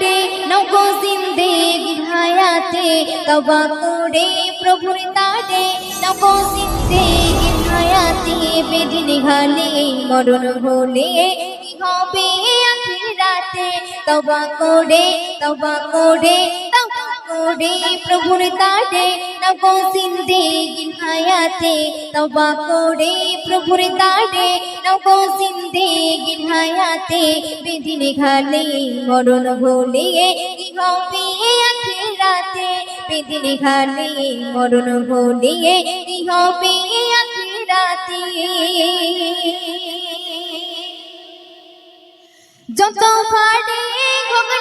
তারে নগো জিন্দেগি হায়াতে তবা করে প্রভুর তাটে নগো জিন্দেগি হায়াতে বেদিন ঘালে মরণ হলে হবে আখিরাতে? তবা করে তবা করে তবা করে প্রভুর তারে জিন্দেগি হায়াতে তবা করে প্রভুর বেদিন ঘালে মরণ আখিরাতে। বেদিন ঘালে মরণ হলে কি হবে আখিরাতে। যত ভারে হোক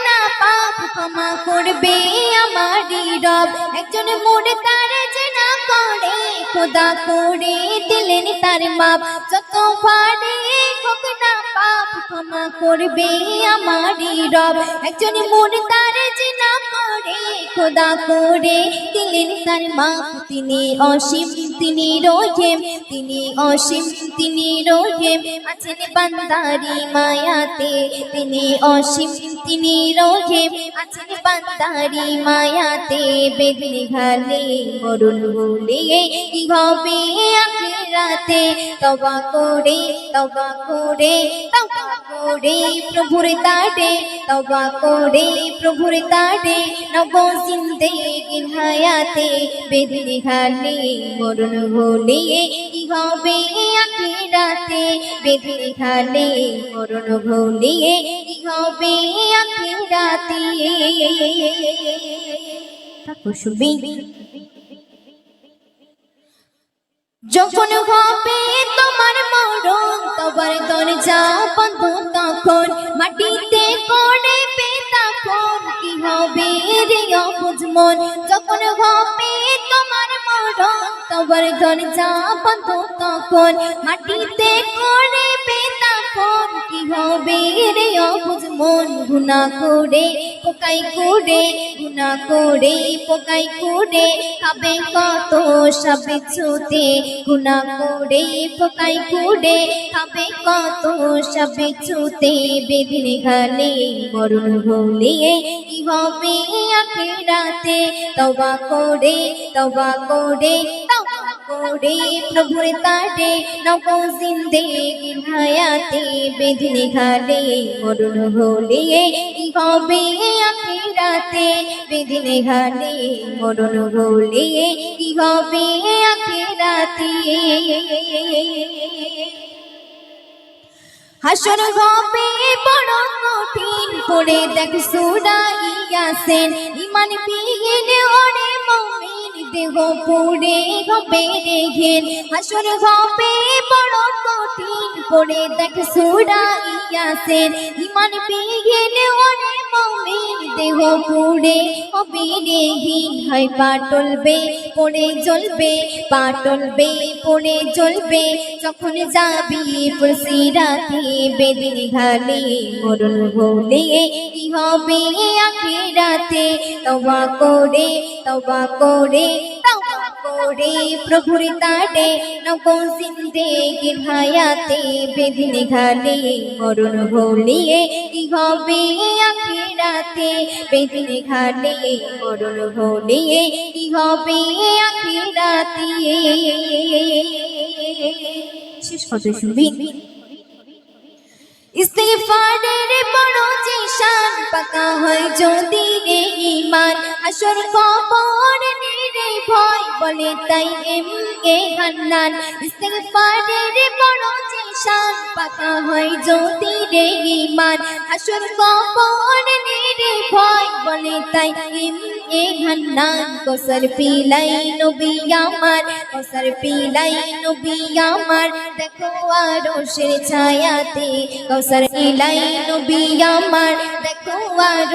না পাপ ক্ষমা করবে আমারই রব। একজন মোড়ে তার যে না করে খোদা করে দিলেন তার মাপ। যত ভারে হোক না পাপ ক্ষমা করবে আমারই রব। একজন মোড়ে তার যে না করে খোদা করে দিলেন তার মাপ। তিনি অসীম তিনি রোহেম তিনি অসীম, তিনি রোহেম আছেন বান্দারি মায়াতে। তিনি অসীম, তিনি রোহেম আছেন বান্দারি মায়াতে। বেদিন ঘালে মরুন বলে কি হবে আখিরাতে। তবা করে তবা করে তবা করে প্রভুর তারে তবা করে প্রভুর তারে নব জিন্দেগির হায়াতে বেদিন ঘালে মরুন বলে কি হবে আখিরাতে? বেদিন ঘালে মরণ ভুলে কি হবে আখিরাতে? যখন হবে তোমার মরণ তোমার দরজা বন্ধ তখন মাটিতে করে তখন কি হবে রে অবুজ মন? যখন হবে তোমার মরণ তোমার দরজা যাব তখন। মাটিতে করে তখন কি হবে রে অবুজ মন? গুণা করে পোকাই করে গুনা করে পোকাই করে খাবে কত সবে ছুতে গুনা করে পোকাই করে খাবে কত সবে ছুতে বেদিন ঘালে মরণ হলে কি হবে আখেরাতে? তবা করে তবা করে তবা করে প্রভুর তারে। নব জিন্দেগির হায়াতে বেদিন ঘালে মরণ ভুলে কি হবে আখেরাতে? বেদিন ঘালে মরণ ভুলে কি হবে আখেরাতে? হাসর হবে বড় কঠিন পড়ে দেখ সুরাইয়াছেন ইমান বিহীন ওরে মমিন দেহ পুড়ে হবে ঘেন হাসর হবে বড় কঠিন পড়ে দেখ সুরাইয়াছেন ইমান বিহীন ওরে মমিন দেহ পুড়ে। হবে হয় পাটলবে পড়ে জ্বলবে পাটলবে পড়ে জ্বলবে যখন যাবি পুলসিরাতে বেদিন ঘালে মরণ ভোলে কি হবে আখিরাতে? তবা করে তবা করে। করে প্রভুর তারে নব জিন্দেগির হায়াতে বেদিন ঘালে মরণ ভোলে কি হবে আখিরাতে? বেদিন ঘালে মরণ ভোলে কি হবে আখিরাতে? শেষ কত শুনবি। ইস্তেগফারের বড় জিশান পাকা হয় যদি রে ঈমান আসর কবর ভয় বলে তাই এম এ হান্নান। ইস্তেগফারের বড় জিশান পাকা হয় যদি রে ঈমান। আসর কবর নিরে ভয় বলে তাই এম হান্নান। কোসর পিলাই নবী আমার, কোসর পিলাই নবী আমার। দেখো আরশের ছায়াতে, কৌসর ইলাই নবী আমার। দেখো আর